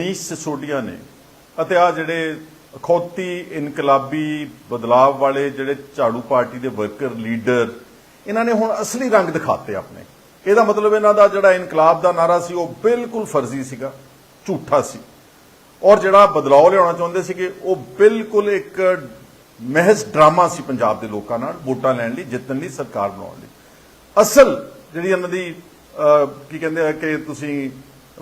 ਮਨੀਸ਼ ਸਿਸੋਡੀਆ ਨੇ ਅਤੇ ਆ ਜਿਹੜੇ ਅਖੌਤੀ ਇਨਕਲਾਬੀ ਬਦਲਾਵ ਵਾਲੇ ਜਿਹੜੇ ਝਾੜੂ ਪਾਰਟੀ ਦੇ ਵਰਕਰ, ਲੀਡਰ, ਇਹਨਾਂ ਨੇ ਹੁਣ ਅਸਲੀ ਰੰਗ ਦਿਖਾਤੇ ਆਪਣੇ। ਇਹਦਾ ਮਤਲਬ ਇਹਨਾਂ ਦਾ ਜਿਹੜਾ ਇਨਕਲਾਬ ਦਾ ਨਾਰਾ ਸੀ, ਉਹ ਬਿਲਕੁਲ ਫਰਜ਼ੀ ਸੀਗਾ, ਝੂਠਾ ਸੀ। ਔਰ ਜਿਹੜਾ ਬਦਲਾਅ ਲਿਆਉਣਾ ਚਾਹੁੰਦੇ ਸੀਗੇ, ਉਹ ਬਿਲਕੁਲ ਇੱਕ ਮਹਿਜ਼ ਡਰਾਮਾ ਸੀ ਪੰਜਾਬ ਦੇ ਲੋਕਾਂ ਨਾਲ, ਵੋਟਾਂ ਲੈਣ ਲਈ, ਜਿੱਤਣ ਲਈ, ਸਰਕਾਰ ਬਣਾਉਣ ਲਈ। ਅਸਲ ਜਿਹੜੀ ਇਹਨਾਂ ਦੀ ਕੀ ਕਹਿੰਦੇ ਆ ਕਿ ਤੁਸੀਂ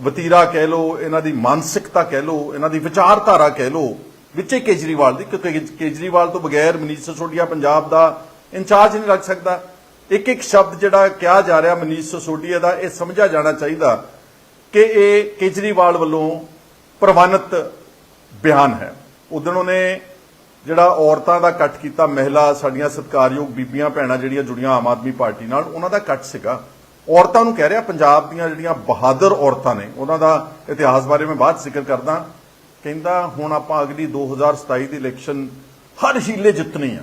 ਵਤੀਰਾ ਕਹਿ ਲਓ, ਇਹਨਾਂ ਦੀ ਮਾਨਸਿਕਤਾ ਕਹਿ ਲਓ, ਇਹਨਾਂ ਦੀ ਵਿਚਾਰਧਾਰਾ ਕਹਿ ਲਓ, ਵਿੱਚੇ ਕੇਜਰੀਵਾਲ ਦੀ, ਕਿਉਂਕਿ ਕੇਜਰੀਵਾਲ ਤੋਂ ਬਗੈਰ ਮਨੀਸ਼ ਸਿਸੋਦੀਆ ਪੰਜਾਬ ਦਾ ਇੰਚਾਰਜ ਨਹੀਂ ਲੱਗ ਸਕਦਾ। ਇੱਕ ਇੱਕ ਸ਼ਬਦ ਜਿਹੜਾ ਕਿਹਾ ਜਾ ਰਿਹਾ ਮਨੀਸ਼ ਸਿਸੋਦੀਆ ਦਾ, ਇਹ ਸਮਝਿਆ ਜਾਣਾ ਚਾਹੀਦਾ ਕਿ ਇਹ ਕੇਜਰੀਵਾਲ ਵੱਲੋਂ ਪ੍ਰਵਾਨਿਤ ਬਿਆਨ ਹੈ। ਉਦੋਂ ਉਹਨੇ ਜਿਹੜਾ ਔਰਤਾਂ ਦਾ ਇਕੱਠ ਕੀਤਾ, ਮਹਿਲਾ, ਸਾਡੀਆਂ ਸਤਿਕਾਰਯੋਗ ਬੀਬੀਆਂ, ਭੈਣਾਂ ਜਿਹੜੀਆਂ ਜੁੜੀਆਂ ਆਮ ਆਦਮੀ ਪਾਰਟੀ ਨਾਲ, ਉਹਨਾਂ ਦਾ ਇਕੱਠ ਸੀਗਾ। ਔਰਤਾਂ ਨੂੰ ਕਹਿ ਰਿਹਾ, ਪੰਜਾਬ ਦੀਆਂ ਜਿਹੜੀਆਂ ਬਹਾਦਰ ਔਰਤਾਂ ਨੇ, ਉਹਨਾਂ ਦਾ ਇਤਿਹਾਸ ਬਾਰੇ ਮੈਂ ਬਾਅਦ ਜ਼ਿਕਰ ਕਰਦਾ। ਕਹਿੰਦਾ, ਹੁਣ ਆਪਾਂ ਅਗਲੀ 2027 ਦੀ ਇਲੈਕਸ਼ਨ ਹਰ ਹੀਲੇ ਜਿੱਤਣੀ ਆ।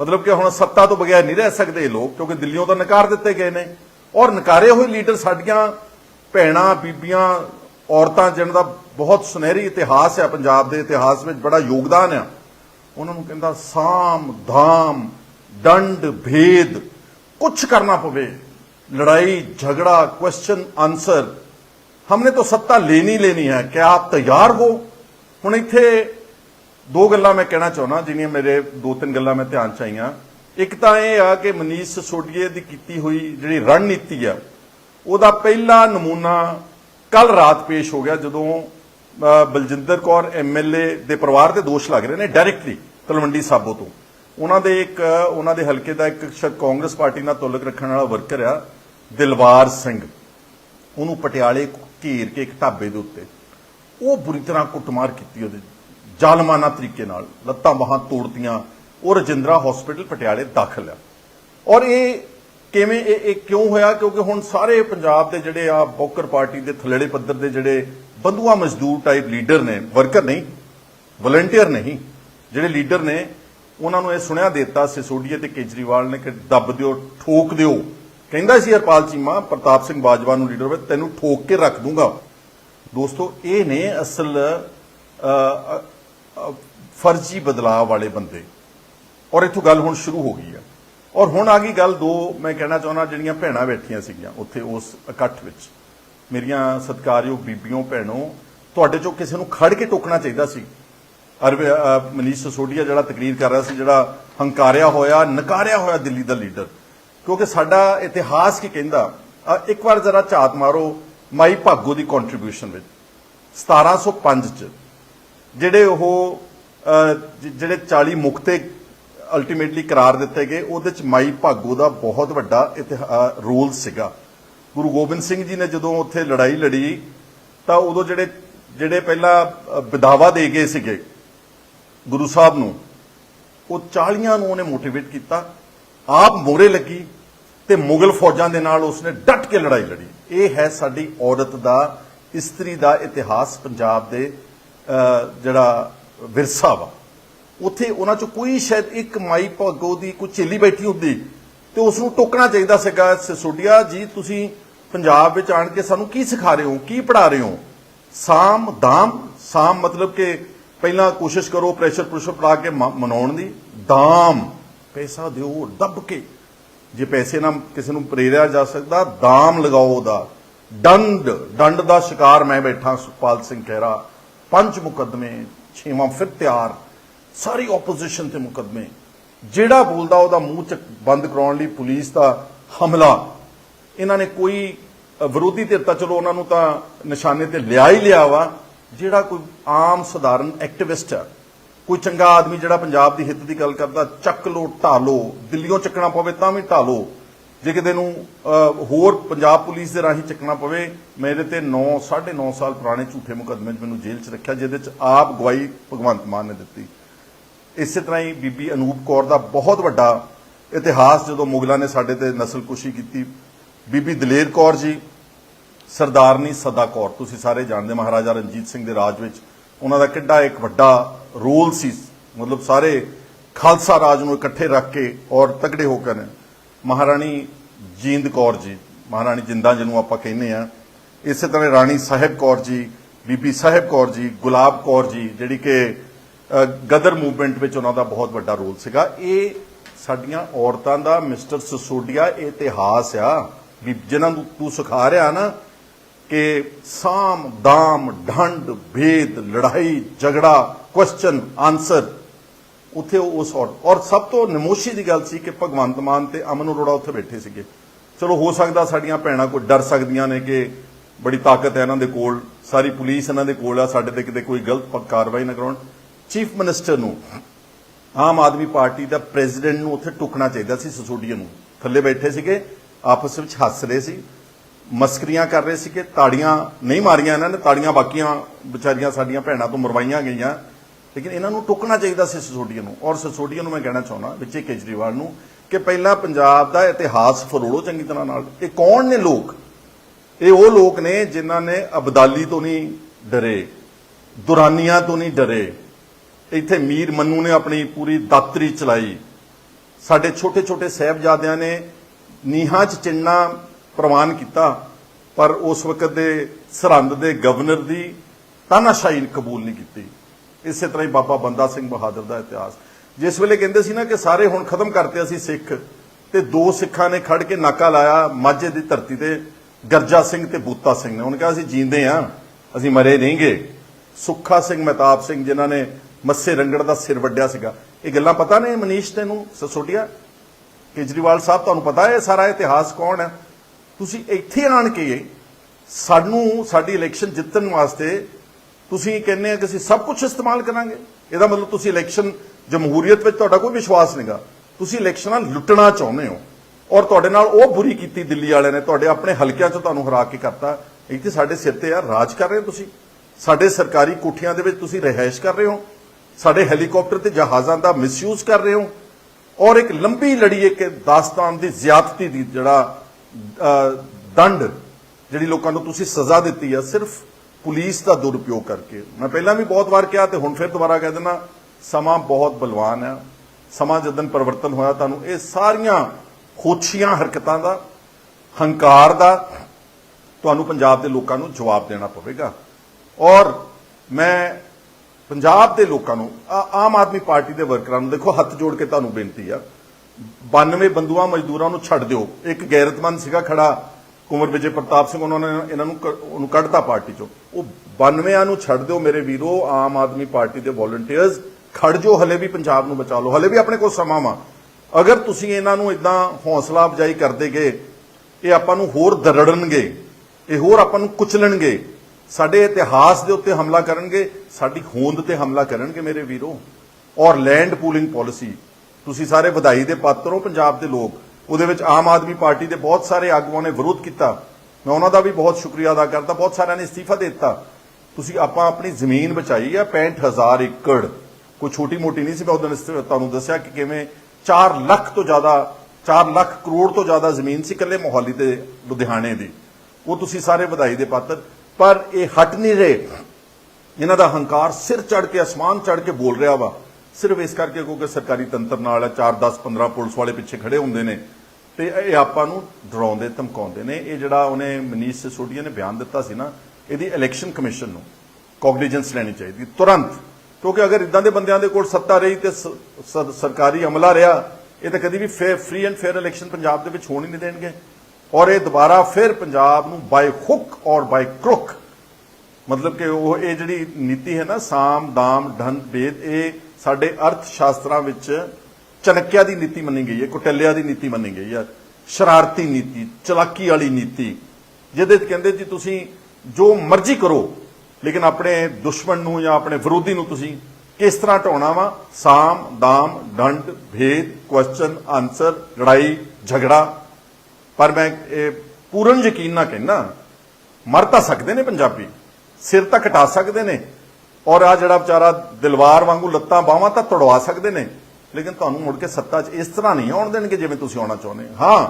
ਮਤਲਬ ਕਿ ਹੁਣ ਸੱਤਾ ਤੋਂ ਬਗੈਰ ਨਹੀਂ ਰਹਿ ਸਕਦੇ ਇਹ ਲੋਕ, ਕਿਉਂਕਿ ਦਿੱਲੀੋਂ ਤਾਂ ਨਕਾਰ ਦਿੱਤੇ ਗਏ ਨੇ। ਔਰ ਨਕਾਰੇ ਹੋਏ ਲੀਡਰ ਸਾਡੀਆਂ ਭੈਣਾਂ, ਬੀਬੀਆਂ, ਔਰਤਾਂ, ਜਿਹਨਾਂ ਦਾ ਬਹੁਤ ਸੁਨਹਿਰੀ ਇਤਿਹਾਸ ਹੈ ਪੰਜਾਬ ਦੇ ਇਤਿਹਾਸ ਵਿੱਚ ਬੜਾ ਯੋਗਦਾਨ ਆ। ਉਹਨਾਂ ਨੂੰ ਕਹਿੰਦਾ ਸਾਮ ਧਾਮ ਦੰਡ ਭੇਦ ਕੁਝ ਕਰਨਾ ਪਵੇ। ਲੜਾਈ ਝਗੜਾ ਕੁਐਸਚਨ ਆਨਸਰ हमने तो सत्ता लेनी लेनी है क्या आप तैयार हो ਹੁਣ ਇੱਥੇ ਦੋ ਗੱਲਾਂ ਮੈਂ ਕਹਿਣਾ ਚਾਹੁੰਦਾ ਜਿਹੜੀਆਂ ਮੇਰੇ ਦੋ ਤਿੰਨ ਗੱਲਾਂ ਮੈਂ ਧਿਆਨ ਚ ਆਈਆਂ ਇੱਕ ਤਾਂ ਇਹ ਆ ਕਿ ਮਨੀਸ਼ ਸਿਸੋਦੀਏ ਦੀ ਕੀਤੀ ਹੋਈ ਜਿਹੜੀ ਰਣਨੀਤੀ ਆ ਉਹਦਾ ਪਹਿਲਾ ਨਮੂਨਾ ਕੱਲ ਰਾਤ ਪੇਸ਼ ਹੋ ਗਿਆ ਜਦੋਂ ਅ, ਬਲਜਿੰਦਰ ਕੌਰ ਐਮਐਲਏ ਦੇ ਪਰਿਵਾਰ ਤੇ ਦੋਸ਼ ਲੱਗ ਰਹੇ ਨੇ ਡਾਇਰੈਕਟਲੀ ਤਲਵੰਡੀ ਸਾਬੋ ਤੋਂ ਉਹਨਾਂ ਦੇ ਇੱਕ ਉਹਨਾਂ ਦੇ ਹਲਕੇ ਦਾ ਇੱਕ ਸ਼ਾਇਦ ਕਾਂਗਰਸ ਪਾਰਟੀ ਨਾਲ ਤਾਲੁਕ ਰੱਖਣ ਵਾਲਾ ਵਰਕਰ ਆ ਦਿਲਵਾਰ ਸਿੰਘ। ਉਹਨੂੰ ਪਟਿਆਲੇ ਘੇਰ ਕੇ ਇੱਕ ਢਾਬੇ ਦੇ ਉੱਤੇ ਉਹ ਬੁਰੀ ਤਰ੍ਹਾਂ ਕੁੱਟਮਾਰ ਕੀਤੀ ਉਹਦੇ ਜ਼ਾਲਮਾਨਾ ਤਰੀਕੇ ਨਾਲ, ਲੱਤਾਂ ਬਾਹਾਂ ਤੋੜਤੀਆਂ, ਉਹ ਰਜਿੰਦਰਾ ਹਸਪੀਟਲ ਪਟਿਆਲੇ ਦਾਖਲ ਆ। ਔਰ ਇਹ ਕਿਵੇਂ ਇਹ ਇਹ ਕਿਉਂ ਹੋਇਆ? ਕਿਉਂਕਿ ਹੁਣ ਸਾਰੇ ਪੰਜਾਬ ਦੇ ਜਿਹੜੇ ਆ ਬੌਕਰ ਪਾਰਟੀ ਦੇ ਥਲੜੇ ਪੱਧਰ ਦੇ ਜਿਹੜੇ ਬੰਧੂਆ ਮਜ਼ਦੂਰ ਟਾਈਪ ਲੀਡਰ ਨੇ ਵਰਕਰ ਨਹੀਂ ਵਲੰਟੀਅਰ ਨਹੀਂ, ਜਿਹੜੇ ਲੀਡਰ ਨੇ, ਉਹਨਾਂ ਨੂੰ ਇਹ ਸੁਣਿਆ ਦਿੱਤਾ ਸਿਸੋਡੀਆ ਤੇ ਕੇਜਰੀਵਾਲ ਨੇ ਕਿ ਦੱਬ ਦਿਓ, ਠੋਕ ਦਿਓ। ਕਹਿੰਦਾ ਸੀ ਹਰਪਾਲ ਚੀਮਾ ਪ੍ਰਤਾਪ ਸਿੰਘ ਬਾਜਵਾ ਨੂੰ ਲੀਡਰ ਵਿੱਚ ਤੈਨੂੰ ਠੋਕ ਕੇ ਰੱਖ ਦੂੰਗਾ। ਦੋਸਤੋ, ਇਹ ਨੇ ਅਸਲ ਫਰਜ਼ੀ ਬਦਲਾਅ ਵਾਲੇ ਬੰਦੇ। ਔਰ ਇੱਥੋਂ ਗੱਲ ਹੁਣ ਸ਼ੁਰੂ ਹੋ ਗਈ ਆ। ਔਰ ਹੁਣ ਆ ਗਈ ਗੱਲ ਦੋ, ਮੈਂ ਕਹਿਣਾ ਚਾਹੁੰਦਾ, ਜਿਹੜੀਆਂ ਭੈਣਾਂ ਬੈਠੀਆਂ ਸੀਗੀਆਂ ਉੱਥੇ ਉਸ ਇਕੱਠ ਵਿੱਚ। ਮੇਰੀਆਂ ਸਤਿਕਾਰਯੋਗ ਬੀਬੀਓ, ਭੈਣੋ, ਤੁਹਾਡੇ ਚੋਂ ਕਿਸੇ ਨੂੰ ਖੜ ਕੇ ਟੋਕਣਾ ਚਾਹੀਦਾ ਸੀ। ਅਰਵ ਮਨੀਸ਼ ਸੋਡੀਆ ਜਿਹੜਾ ਤਕਰੀਰ ਕਰ ਰਿਹਾ ਸੀ, ਜਿਹੜਾ ਹੰਕਾਰਿਆ ਹੋਇਆ, ਨਕਾਰਿਆ ਹੋਇਆ ਦਿੱਲੀ ਦਾ ਲੀਡਰ। ਕਿਉਂਕਿ ਸਾਡਾ ਇਤਿਹਾਸ ਕੀ ਕਹਿੰਦਾ ਇੱਕ ਵਾਰ ਜ਼ਰਾ ਝਾਤ ਮਾਰੋ ਮਾਈ ਭਾਗੋ ਦੀ ਕੰਟਰੀਬਿਊਸ਼ਨ ਵਿੱਚ। 1705 ਚ ਜਿਹੜੇ ਉਹ ਜਿਹੜੇ 40 ਮੁਕਤੇ ਅਲਟੀਮੇਟਲੀ ਕਰਾਰ ਦਿੱਤੇ ਗਏ ਉਹਦੇ ਚ ਮਾਈ ਭਾਗੋ ਦਾ ਬਹੁਤ ਵੱਡਾ ਇਤਿਹਾ- ਰੋਲ ਸੀਗਾ। ਗੁਰੂ ਗੋਬਿੰਦ ਸਿੰਘ ਜੀ ਨੇ ਜਦੋਂ ਉੱਥੇ ਲੜਾਈ ਲੜੀ ਤਾਂ ਉਦੋਂ ਜਿਹੜੇ ਜਿਹੜੇ ਪਹਿਲਾਂ ਅ, ਵਿਦਾਵਾ ਦੇ ਗਏ ਸੀਗੇ ਗੁਰੂ ਸਾਹਿਬ ਨੂੰ ਉਹ 40 ਨੂੰ ਉਹਨੇ ਮੋਟੀਵੇਟ ਕੀਤਾ। ਆਪ ਮੋਰੇ ਲੱਗੀ ਤੇ ਮੁਗਲ ਫੌਜਾਂ ਦੇ ਨਾਲ ਉਸਨੇ ਡਟ ਕੇ ਲੜਾਈ ਲੜੀ। ਇਹ ਹੈ ਸਾਡੀ ਔਰਤ ਦਾ, ਇਸਤਰੀ ਦਾ ਇਤਿਹਾਸ ਪੰਜਾਬ ਦੇ ਜਿਹੜਾ ਵਿਰਸਾ ਵਾ। ਉੱਥੇ ਉਹਨਾਂ ਚ ਕੋਈ ਸ਼ਾਇਦ ਇੱਕ ਮਾਈ ਭਾਗੋ ਦੀ ਕੋਈ ਚੇਲੀ ਬੈਠੀ ਹੁੰਦੀ ਤੇ ਉਸ ਨੂੰ ਟੋਕਣਾ ਚਾਹੀਦਾ ਸੀਗਾ ਸਿਸੋਡੀਆ ਜੀ, ਤੁਸੀਂ ਪੰਜਾਬ ਵਿੱਚ ਆਣ ਕੇ ਸਾਨੂੰ ਕੀ ਸਿਖਾ ਰਹੇ ਹੋ? ਕੀ ਪੜਾ ਰਹੇ ਹੋ? ਸਾਮ ਦਾਮ? ਸਾਮ ਮਤਲਬ ਕਿ ਪਹਿਲਾਂ ਕੋਸ਼ਿਸ਼ ਕਰੋ ਪ੍ਰੈਸ਼ਰ ਪ੍ਰੈਸ਼ਰ ਪੜਾ ਕੇ ਮ- ਮਨਾਉਣ ਦੀ। ਦਾਮ ਪੈਸਾ ਦਿਓ ਦੱਬ ਕੇ। ਜੇ ਪੈਸੇ ਨਾਲ ਕਿਸੇ ਨੂੰ ਪ੍ਰੇਰਿਆ ਜਾ ਸਕਦਾ, ਦਾਮ ਲਗਾਓ ਉਹਦਾ। ਡੰਡ ਡੰਡ ਦਾ ਸ਼ਿਕਾਰ ਮੈਂ ਬੈਠਾ, ਸੁਖਪਾਲ ਸਿੰਘ ਖਹਿਰਾ। ਪੰਜ ਮੁਕੱਦਮੇ, ਛੇਵਾਂ ਫਿਰ ਤਿਆਰ। ਸਾਰੀ ਆਪੋਜੀਸ਼ਨ ਤੇ ਮੁਕੱਦਮੇ। ਜਿਹੜਾ ਬੋਲਦਾ, ਉਹਦਾ ਮੂੰਹ ਚ ਬੰਦ ਕਰਾਉਣ ਲਈ ਪੁਲਿਸ ਦਾ ਹਮਲਾ। ਇਹਨਾਂ ਨੇ ਕੋਈ ਵਿਰੋਧੀ ਧਿਰ ਤਾਂ ਚਲੋ ਉਹਨਾਂ ਨੂੰ ਤਾਂ ਨਿਸ਼ਾਨੇ ਤੇ ਲਿਆ ਹੀ ਲਿਆ ਵਾ। ਜਿਹੜਾ ਕੋਈ ਆਮ ਸਧਾਰਨ ਐਕਟਿਵਿਸਟ ਆ ਕੋਈ ਚੰਗਾ ਆਦਮੀ ਜਿਹੜਾ ਪੰਜਾਬ ਦੀ ਹਿੱਤ ਦੀ ਗੱਲ ਕਰਦਾ, ਚੱਕ ਲੋ ਢਾਲੋ ਦਿੱਲੀੋਂ ਚੱਕਣਾ ਪਵੇ ਤਾਂ ਵੀ ਢਾਲੋ ਜੇ ਕਿਤੇ ਨੂੰ ਹੋਰ ਪੰਜਾਬ ਪੁਲਿਸ ਦੇ ਰਾਹੀਂ ਚੱਕਣਾ ਪਵੇ, ਮੇਰੇ ਤੇ 9 9.5 ਸਾਲ ਪੁਰਾਣੇ ਝੂਠੇ ਮੁਕੱਦਮੇ 'ਚ ਮੈਨੂੰ ਜੇਲ੍ਹ 'ਚ ਰੱਖਿਆ, ਜਿਹਦੇ 'ਚ ਆਪ ਗਵਾਹੀ ਭਗਵੰਤ ਮਾਨ ਨੇ ਦਿੱਤੀ। ਇਸੇ ਤਰ੍ਹਾਂ ਹੀ ਬੀਬੀ ਅਨੂਪ ਕੌਰ ਦਾ ਬਹੁਤ ਵੱਡਾ ਇਤਿਹਾਸ ਜਦੋਂ ਮੁਗਲਾਂ ਨੇ ਸਾਡੇ ਤੇ ਨਸਲਕੁਸ਼ੀ ਕੀਤੀ। ਬੀਬੀ ਦਲੇਰ ਕੌਰ ਜੀ, ਸਰਦਾਰਨੀ ਸਦਾ ਕੌਰ, ਤੁਸੀਂ ਸਾਰੇ ਜਾਣਦੇ ਮਹਾਰਾਜਾ ਰਣਜੀਤ ਸਿੰਘ ਦੇ ਰਾਜ ਵਿੱਚ, ਉਹਨਾਂ ਦਾ ਕਿੱਡਾ ਇੱਕ ਵੱਡਾ ਰੋਲ ਸੀ ਮਤਲਬ ਸਾਰੇ ਖਾਲਸਾ ਰਾਜ ਨੂੰ ਇਕੱਠੇ ਰੱਖ ਕੇ ਔਰ ਤਗੜੇ ਹੋ ਕੇ ਮਹਾਰਾਣੀ ਜੀਂਦ ਕੌਰ ਜੀ, ਮਹਾਰਾਣੀ ਜਿੰਦਾ ਜਿਹਨੂੰ ਆਪਾਂ ਕਹਿੰਦੇ ਆ ਇਸੇ ਤਰ੍ਹਾਂ ਰਾਣੀ ਸਾਹਿਬ ਕੌਰ ਜੀ ਬੀਬੀ ਸਾਹਿਬ ਕੌਰ ਜੀ, ਗੁਲਾਬ ਕੌਰ ਜੀ, ਜਿਹੜੀ ਕਿ ਗਦਰ ਮੂਵਮੈਂਟ ਵਿੱਚ ਉਹਨਾਂ ਦਾ ਬਹੁਤ ਵੱਡਾ ਰੋਲ ਸੀਗਾ। ਇਹ ਸਾਡੀਆਂ ਔਰਤਾਂ ਦਾ, ਮਿਸਟਰ ਸਸੋਡੀਆ ਇਤਿਹਾਸ ਆ। ਵੀ ਜਿਨ੍ਹਾਂ ਨੂੰ ਤੂੰ ਸਿਖਾ ਰਿਹਾ ਨਾ ਕਿ ਸਾਮ, ਦਾਮ ਢੰਡ ਭੇਦ, ਲੜਾਈ, ਝਗੜਾ ਕੁਐਸਚਨ ਆਨਸਰ ਉੱਥੇ ਉਹ ਉਸ ਔਰ ਔਰ ਸਭ ਤੋਂ ਨਮੋਸ਼ੀ ਦੀ ਗੱਲ ਸੀ ਕਿ ਭਗਵੰਤ ਮਾਨ ਤੇ ਅਮਨ ਅਰੋੜਾ ਉੱਥੇ ਬੈਠੇ ਸੀਗੇ। ਚਲੋ ਹੋ ਸਕਦਾ ਸਾਡੀਆਂ ਭੈਣਾਂ ਕੋਈ ਡਰ ਸਕਦੀਆਂ ਨੇ ਕਿ ਬੜੀ ਤਾਕਤ ਹੈ ਇਹਨਾਂ ਦੇ ਕੋਲ, ਸਾਰੀ ਪੁਲਿਸ ਇਹਨਾਂ ਦੇ ਕੋਲ ਆ, ਸਾਡੇ ਤੇ ਕਿਤੇ ਕੋਈ ਗਲਤ ਕਾਰਵਾਈ ਨਾ ਕਰਾਉਣ। ਚੀਫ ਮਿਨਿਸਟਰ ਨੂੰ, ਆਮ ਆਦਮੀ ਪਾਰਟੀ ਦਾ ਪ੍ਰੈਜ਼ੀਡੈਂਟ ਨੂੰ ਉੱਥੇ ਟੁਕਣਾ ਚਾਹੀਦਾ ਸੀ ਸਸੋਡੀਆ ਨੂੰ। ਥੱਲੇ ਬੈਠੇ ਸੀਗੇ, ਆਪਸ ਵਿੱਚ ਹੱਸ ਰਹੇ ਸੀ, ਮਸਕਰੀਆਂ ਕਰ ਰਹੇ ਸੀ ਕਿ ਤਾੜੀਆਂ ਨਹੀਂ ਮਾਰੀਆਂ ਇਹਨਾਂ ਨੇ, ਤਾੜੀਆਂ ਬਾਕੀਆਂ ਵਿਚਾਰੀਆਂ ਸਾਡੀਆਂ ਭੈਣਾਂ ਤੋਂ ਮਰਵਾਈਆਂ ਗਈਆਂ। ਲੇਕਿਨ ਇਹਨਾਂ ਨੂੰ ਟੁਕਣਾ ਚਾਹੀਦਾ ਸੀ ਸਸੋਡੀਆ ਨੂੰ। ਔਰ ਸਸੋਡੀਆ ਨੂੰ ਮੈਂ ਕਹਿਣਾ ਚਾਹੁੰਦਾ ਵਿੱਚੇ ਕੇਜਰੀਵਾਲ ਨੂੰ, ਕਿ ਪਹਿਲਾਂ ਪੰਜਾਬ ਦਾ ਇਤਿਹਾਸ ਫਰੋੜੋ ਚੰਗੀ ਤਰ੍ਹਾਂ ਨਾਲ। ਇਹ ਕੌਣ ਨੇ ਲੋਕ? ਇਹ ਉਹ ਲੋਕ ਨੇ ਜਿਨ੍ਹਾਂ ਨੇ ਅਬਦਾਲੀ ਤੋਂ ਨਹੀਂ ਡਰੇ, ਦੁਰਾਨੀਆਂ ਤੋਂ ਨਹੀਂ ਡਰੇ। ਇੱਥੇ ਮੀਰ ਮੰਨੂ ਨੇ ਆਪਣੀ ਪੂਰੀ ਦਾਤਰੀ ਚਲਾਈ। ਸਾਡੇ ਛੋਟੇ ਛੋਟੇ ਸਹਿਬਜ਼ਾਦਿਆਂ ਨੇ ਨੀਹਾਂ 'ਚ ਚਿੰਨਾ ਪ੍ਰਵਾਨ ਕੀਤਾ, ਪਰ ਉਸ ਵਕਤ ਦੇ ਸਰਹੰਦ ਦੇ ਗਵਰਨਰ ਦੀ ਤਾਨਾਸ਼ਾਹੀ ਕਬੂਲ ਨਹੀਂ ਕੀਤੀ। ਇਸੇ ਤਰ੍ਹਾਂ ਹੀ ਬਾਬਾ ਬੰਦਾ ਸਿੰਘ ਬਹਾਦਰ ਦਾ ਇਤਿਹਾਸ। ਜਿਸ ਵੇਲੇ ਕਹਿੰਦੇ ਸੀ ਨਾ ਕਿ ਸਾਰੇ ਹੁਣ ਖਤਮ ਕਰਤੇ ਅਸੀਂ ਸਿੱਖ, ਤੇ ਦੋ ਸਿੱਖਾਂ ਨੇ ਖੜ ਕੇ ਨਾਕਾ ਲਾਇਆ ਮਾਝੇ ਦੀ ਧਰਤੀ ਤੇ, ਗਰਜਾ ਸਿੰਘ ਤੇ ਬੂਤਾ ਸਿੰਘ ਨੇ। ਉਹਨੇ ਕਿਹਾ, ਅਸੀਂ ਜੀਂਦੇ ਆ, ਅਸੀਂ ਮਰੇ ਨਹੀਂਗੇ। ਸੁੱਖਾ ਸਿੰਘ, ਮਹਿਤਾਬ ਸਿੰਘ, ਜਿਨ੍ਹਾਂ ਨੇ ਮੱਸੇ ਰੰਗੜ ਦਾ ਸਿਰ ਵੱਡਿਆ ਸੀਗਾ। ਇਹ ਗੱਲਾਂ ਪਤਾ ਨੇ ਮਨੀਸ਼ ਤੈਨੂੰ, ਸਸੋਟੀਆ? ਕੇਜਰੀਵਾਲ ਸਾਹਿਬ, ਤੁਹਾਨੂੰ ਪਤਾ ਹੈ ਸਾਰਾ ਇਤਿਹਾਸ ਕੌਣ ਹੈ? ਤੁਸੀਂ ਇੱਥੇ ਆਣ ਕੇ ਸਾਨੂੰ ਸਾਡੀ ਇਲੈਕਸ਼ਨ ਜਿੱਤਣ ਵਾਸਤੇ ਤੁਸੀਂ ਕਹਿੰਦੇ ਆ ਕਿ ਅਸੀਂ ਸਭ ਕੁਝ ਇਸਤੇਮਾਲ ਕਰਾਂਗੇ। ਇਹਦਾ ਮਤਲਬ ਤੁਸੀਂ ਇਲੈਕਸ਼ਨ ਜਮਹੂਰੀਅਤ ਵਿੱਚ ਤੁਹਾਡਾ ਕੋਈ ਵਿਸ਼ਵਾਸ ਨਹੀਂਗਾ ਤੁਸੀਂ ਇਲੈਕਸ਼ਨਾਂ ਲੁੱਟਣਾ ਚਾਹੁੰਦੇ ਹੋ ਔਰ ਤੁਹਾਡੇ ਨਾਲ ਉਹ ਬੁਰੀ ਕੀਤੀ ਦਿੱਲੀ ਵਾਲਿਆਂ ਨੇ, ਤੁਹਾਡੇ ਆਪਣੇ ਹਲਕਿਆਂ 'ਚ ਤੁਹਾਨੂੰ ਹਰਾ ਕੇ ਕਰਤਾ। ਇੱਥੇ ਸਾਡੇ ਸਿਰ ਤੇ ਆ ਰਾਜ ਕਰ ਰਹੇ ਹੋ ਤੁਸੀਂ। ਸਾਡੇ ਸਰਕਾਰੀ ਕੋਠੀਆਂ ਦੇ ਵਿੱਚ ਤੁਸੀਂ ਰਹਿائش ਕਰ ਰਹੇ ਹੋ। ਸਾਡੇ ਹੈਲੀਕਾਪਟਰ ਤੇ ਜਹਾਜ਼ਾਂ ਦਾ ਮਿਸਯੂਜ਼ ਕਰ ਰਹੇ ਹੋ। ਔਰ ਇੱਕ ਲੰਬੀ ਲੜੀ, ਇੱਕ ਦਾਸਤਾਨ ਦੀ ਜ਼ਿਆਦਤੀ ਦੀ ਜਿਹੜਾ ਦੰਡ ਜਿਹੜੀ ਲੋਕਾਂ ਨੂੰ ਤੁਸੀਂ ਸਜ਼ਾ ਦਿੱਤੀ ਆ, ਸਿਰਫ ਪੁਲਿਸ ਦਾ ਦੁਰਉਪਯੋਗ ਕਰਕੇ। ਮੈਂ ਪਹਿਲਾਂ ਵੀ ਬਹੁਤ ਵਾਰ ਕਿਹਾ ਤੇ ਹੁਣ ਫਿਰ ਦੁਬਾਰਾ ਕਹਿ ਦਿੰਦਾ, ਸਮਾਂ ਬਹੁਤ ਬਲਵਾਨ ਹੈ। ਸਮਾਂ ਜਦੋਂ ਪਰਿਵਰਤਨ ਹੋਇਆ ਤੁਹਾਨੂੰ ਇਹ ਸਾਰੀਆਂ ਖੋਛੀਆਂ, ਹਰਕਤਾਂ ਦਾ, ਹੰਕਾਰ ਦਾ ਤੁਹਾਨੂੰ ਪੰਜਾਬ ਦੇ ਲੋਕਾਂ ਨੂੰ ਜਵਾਬ ਦੇਣਾ ਪਵੇਗਾ। ਔਰ ਮੈਂ ਪੰਜਾਬ ਦੇ ਲੋਕਾਂ ਨੂੰ ਆਮ ਆਦਮੀ ਪਾਰਟੀ ਦੇ ਵਰਕਰਾਂ ਨੂੰ ਦੇਖੋ, ਹੱਥ ਜੋੜ ਕੇ ਤੁਹਾਨੂੰ ਬੇਨਤੀ ਆ 92 ਬੰਦੂਆਂ ਮਜ਼ਦੂਰਾਂ ਨੂੰ ਛੱਡ ਦਿਓ। ਇੱਕ ਗੈਰਤਮੰਦ ਸੀਗਾ ਖੜਾ ਕੁੰਵਰ ਵਿਜੇ ਪ੍ਰਤਾਪ ਸਿੰਘ ਉਹਨਾਂ ਨੇ ਇਹਨਾਂ ਨੂੰ ਕ- ਉਹਨੂੰ ਕੱਢਤਾ ਪਾਰਟੀ ਚੋਂ। ਉਹ 92ਾਂ ਨੂੰ ਛੱਡ ਦਿਓ ਮੇਰੇ ਵੀਰੋ, ਆਮ ਆਦਮੀ ਪਾਰਟੀ ਦੇ ਵੋਲੰਟੀਅਰਸ ਖੜ ਜੋ ਹਲੇ ਵੀ ਪੰਜਾਬ ਨੂੰ ਬਚਾ ਲਓ, ਹਲੇ ਵੀ ਆਪਣੇ ਕੋਲ ਸਮਾਂ ਵਾ। ਅਗਰ ਤੁਸੀਂ ਇਹਨਾਂ ਨੂੰ ਇਦਾਂ ਹੌਸਲਾ ਅਫਜਾਈ ਕਰਦੇ ਗਏ ਇਹ ਆਪਾਂ ਨੂੰ ਹੋਰ ਦਰੜਨਗੇ, ਇਹ ਹੋਰ ਆਪਾਂ ਨੂੰ ਕੁਚਲਣਗੇ। ਸਾਡੇ ਇਤਿਹਾਸ ਦੇ ਉੱਤੇ ਹਮਲਾ ਕਰਨਗੇ, ਸਾਡੀ ਹੋਂਦ ਤੇ ਹਮਲਾ ਕਰਨਗੇ ਮੇਰੇ ਵੀਰੋ। ਔਰ ਲੈਂਡ ਪੂਲਿੰਗ ਪਾਲਿਸੀ ਤੁਸੀਂ ਸਾਰੇ ਵਧਾਈ ਦੇ ਪਾਤਰ ਹੋ, ਪੰਜਾਬ ਦੇ ਲੋਕ। ਉਹਦੇ ਵਿੱਚ ਆਮ ਆਦਮੀ ਪਾਰਟੀ ਦੇ ਬਹੁਤ ਸਾਰੇ ਆਗੂਆਂ ਨੇ ਵਿਰੋਧ ਕੀਤਾ। ਮੈਂ ਉਹਨਾਂ ਦਾ ਵੀ ਬਹੁਤ ਸ਼ੁਕਰੀਆ ਅਦਾ ਕਰਦਾ। ਬਹੁਤ ਸਾਰਿਆਂ ਨੇ ਅਸਤੀਫਾ ਦੇ ਦਿੱਤਾ। ਤੁਸੀਂ ਆਪਾਂ ਆਪਣੀ ਜ਼ਮੀਨ ਬਚਾਈ ਆ 65000 ਏਕੜ। ਕੋਈ ਛੋਟੀ ਮੋਟੀ ਨਹੀਂ ਸੀ। ਮੈਂ ਉਦੋਂ ਤੁਹਾਨੂੰ ਦੱਸਿਆ ਕਿ ਕਿਵੇਂ 4 ਲੱਖ ਤੋਂ ਜ਼ਿਆਦਾ 4 ਲੱਖ ਕਰੋੜ ਤੋਂ ਜ਼ਿਆਦਾ ਜ਼ਮੀਨ ਸੀ ਇਕੱਲੇ ਮੋਹਾਲੀ ਤੇ ਲੁਧਿਆਣੇ ਦੀ। ਉਹ ਤੁਸੀਂ ਸਾਰੇ ਵਧਾਈ ਦੇ ਪਾਤਰ। ਪਰ ਇਹ ਹਟ ਨਹੀਂ ਰਹੇ। ਇਹਨਾਂ ਦਾ ਹੰਕਾਰ ਸਿਰ ਚੜ ਕੇ, ਅਸਮਾਨ ਚੜ ਕੇ ਬੋਲ ਰਿਹਾ ਵਾ। ਸਿਰਫ ਇਸ ਕਰਕੇ ਕਿਉਂਕਿ ਸਰਕਾਰੀ ਤੰਤਰ ਨਾਲ 4 10 15 ਪੁਲਿਸ ਵਾਲੇ ਪਿੱਛੇ ਖੜੇ ਹੁੰਦੇ ਨੇ। ਤੇ ਇਹ ਆਪਾਂ ਨੂੰ ਡਰਾਉਂਦੇ, ਧਮਕਾਉਂਦੇ ਨੇ। ਇਹ ਜਿਹੜਾ ਉਹਨੇ ਮਨੀਸ਼ ਸਿਸੋਡੀਆ ਨੇ ਬਿਆਨ ਦਿੱਤਾ ਸੀ ਨਾ, ਇਹਦੀ ਇਲੈਕਸ਼ਨ ਕਮਿਸ਼ਨ ਨੂੰ ਕੌਗਨੀਜੈਂਸ ਲੈਣੀ ਚਾਹੀਦੀ, ਤੁਰੰਤ। ਕਿਉਂਕਿ ਅਗਰ ਇਦਾਂ ਦੇ ਬੰਦਿਆਂ ਦੇ ਕੋਲ ਸੱਤਾ ਰਹੀ ਤੇ ਸਰਕਾਰੀ ਅਮਲਾ ਰਿਹਾ, ਇਹ ਤਾਂ ਕਦੀ ਵੀ free and fair election Punjab ਦੇ ਵਿੱਚ ਹੋਣ ਹੀ ਨਹੀਂ ਦੇਣਗੇ। ਔਰ ਇਹ ਦੁਬਾਰਾ ਫਿਰ ਪੰਜਾਬ ਨੂੰ ਬਾਈ ਹੁੱਕ ਔਰ ਬਾਈ ਕ੍ਰੁਕ ਮਤਲਬ ਕਿ ਉਹ ਇਹ ਜਿਹੜੀ ਨੀਤੀ ਹੈ ਨਾ, ਸਾਮ, ਦਾਮ ਢੰਡ ਭੇਦ, ਇਹ ਸਾਡੇ ਅਰਥ ਸ਼ਾਸਤਰਾਂ ਵਿੱਚ ਚਣਕਿਆ ਦੀ ਨੀਤੀ ਮੰਨੀ ਗਈ ਹੈ ਕੁਟਲਿਆ ਦੀ ਨੀਤੀ ਮੰਨੀ ਗਈ ਹੈ, ਸ਼ਰਾਰਤੀ ਨੀਤੀ, ਚਲਾਕੀ ਵਾਲੀ ਨੀਤੀ, ਜਿਹਦੇ ਚ ਕਹਿੰਦੇ ਜੀ ਤੁਸੀਂ ਜੋ ਮਰਜ਼ੀ ਕਰੋ, ਲੇਕਿਨ ਆਪਣੇ ਦੁਸ਼ਮਣ ਨੂੰ ਜਾਂ ਆਪਣੇ ਵਿਰੋਧੀ ਨੂੰ ਤੁਸੀਂ ਕਿਸ ਤਰ੍ਹਾਂ ਢਾਉਣਾ ਵਾ? ਸਾਮ, ਦਾਮ, ਡੰਡ, ਭੇਦ ਕੁਐਸਚਨ ਆਨਸਰ ਲੜਾਈ, ਝਗੜਾ। ਪਰ ਮੈਂ ਇਹ ਪੂਰਨ ਯਕੀਨ ਨਾਲ ਕਹਿੰਦਾ, ਮਰ ਤਾਂ ਸਕਦੇ ਨੇ ਪੰਜਾਬੀ, ਸਿਰ ਤਾਂ ਘਟਾ ਸਕਦੇ ਨੇ, ਔਰ ਆ ਜਿਹੜਾ ਵਿਚਾਰਾ ਦਿਲਵਾਰ ਵਾਂਗੂ ਲੱਤਾਂ ਬਾਹਾਂ ਤਾਂ ਤੜਵਾ ਸਕਦੇ ਨੇ ਲੇਕਿਨ ਤੁਹਾਨੂੰ ਮੁੜ ਕੇ ਸੱਤਾ 'ਚ ਇਸ ਤਰ੍ਹਾਂ ਨਹੀਂ ਆਉਣ ਦੇਣਗੇ ਜਿਵੇਂ ਤੁਸੀਂ ਆਉਣਾ ਚਾਹੁੰਦੇ ਹਾਂ।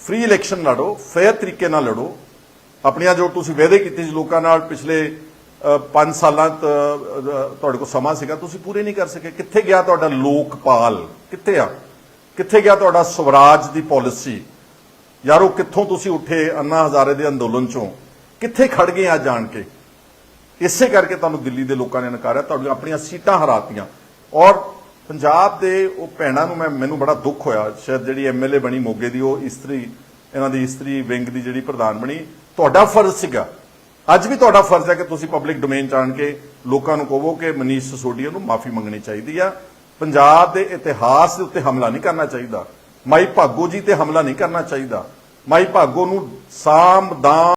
ਫ੍ਰੀ ਇਲੈਕਸ਼ਨ ਲੜੋ ਫੇਅਰ ਤਰੀਕੇ ਨਾਲ ਲੜੋ। ਆਪਣੀਆਂ ਜੋ ਤੁਸੀਂ ਵਾਅਦੇ ਕੀਤੇ ਸੀ ਲੋਕਾਂ ਨਾਲ ਪਿਛਲੇ 5 ਸਾਲਾਂ ਤੁਹਾਡੇ ਕੋਲ ਸਮਾਂ ਸੀਗਾ, ਤੁਸੀਂ ਪੂਰੇ ਨਹੀਂ ਕਰ ਸਕੇ। ਕਿੱਥੇ ਗਿਆ ਤੁਹਾਡਾ ਲੋਕਪਾਲ? ਕਿੱਥੇ ਆ? ਕਿੱਥੇ ਗਿਆ ਤੁਹਾਡਾ ਸਵਰਾਜ ਦੀ ਪਾਲਿਸੀ ਯਾਰੋ, ਕਿੱਥੋਂ ਤੁਸੀਂ ਉੱਠੇ ਅੰਨਾ ਹਜ਼ਾਰੇ ਦੇ ਅੰਦੋਲਨ ਚੋਂ? ਕਿੱਥੇ ਖੜ ਗਏ ਆ ਜਾਣ ਕੇ? ਇਸੇ ਕਰਕੇ ਤੁਹਾਨੂੰ ਦਿੱਲੀ ਦੇ ਲੋਕਾਂ ਨੇ ਨਕਾਰਿਆ, ਤੁਹਾਡੀਆਂ ਆਪਣੀਆਂ ਸੀਟਾਂ ਹਰਾਤੀਆਂ। ਔਰ ਪੰਜਾਬ ਦੇ ਉਹ ਭੈਣਾਂ ਨੂੰ ਮੈਂ, ਮੈਨੂੰ ਬੜਾ ਦੁੱਖ ਹੋਇਆ। ਸ਼ਾਇਦ ਜਿਹੜੀ ਐਮਐਲਏ ਬਣੀ, ਮੋਗੇ ਦੀ, ਉਹ ਇਸਤਰੀ, ਇਹਨਾਂ ਦੀ ਇਸਤਰੀ ਵਿੰਗ ਦੀ ਜਿਹੜੀ ਪ੍ਰਧਾਨ ਬਣੀ, ਤੁਹਾਡਾ ਫਰਜ਼ ਸੀਗਾ। ਅੱਜ ਵੀ ਤੁਹਾਡਾ ਫਰਜ਼ ਹੈ ਕਿ ਤੁਸੀਂ ਪਬਲਿਕ ਡੋਮੇਨ ਚ ਆਣ ਕੇ ਲੋਕਾਂ ਨੂੰ ਕਹੋ ਕਿ ਮਨੀਸ਼ ਸਸੋਡੀਆ ਨੂੰ ਮਾਫੀ ਮੰਗਣੀ ਚਾਹੀਦੀ ਆ। ਪੰਜਾਬ ਦੇ ਇਤਿਹਾਸ ਦੇ ਉੱਤੇ ਹਮਲਾ ਨਹੀਂ ਕਰਨਾ ਚਾਹੀਦਾ। ਮਾਈ ਭਾਗੋ ਜੀ ਤੇ ਹਮਲਾ ਨਹੀਂ ਕਰਨਾ ਚਾਹੀਦਾ। ਮਾਈ ਭਾਗੋ ਨੂੰ ਸਾਮ ਦਾਮ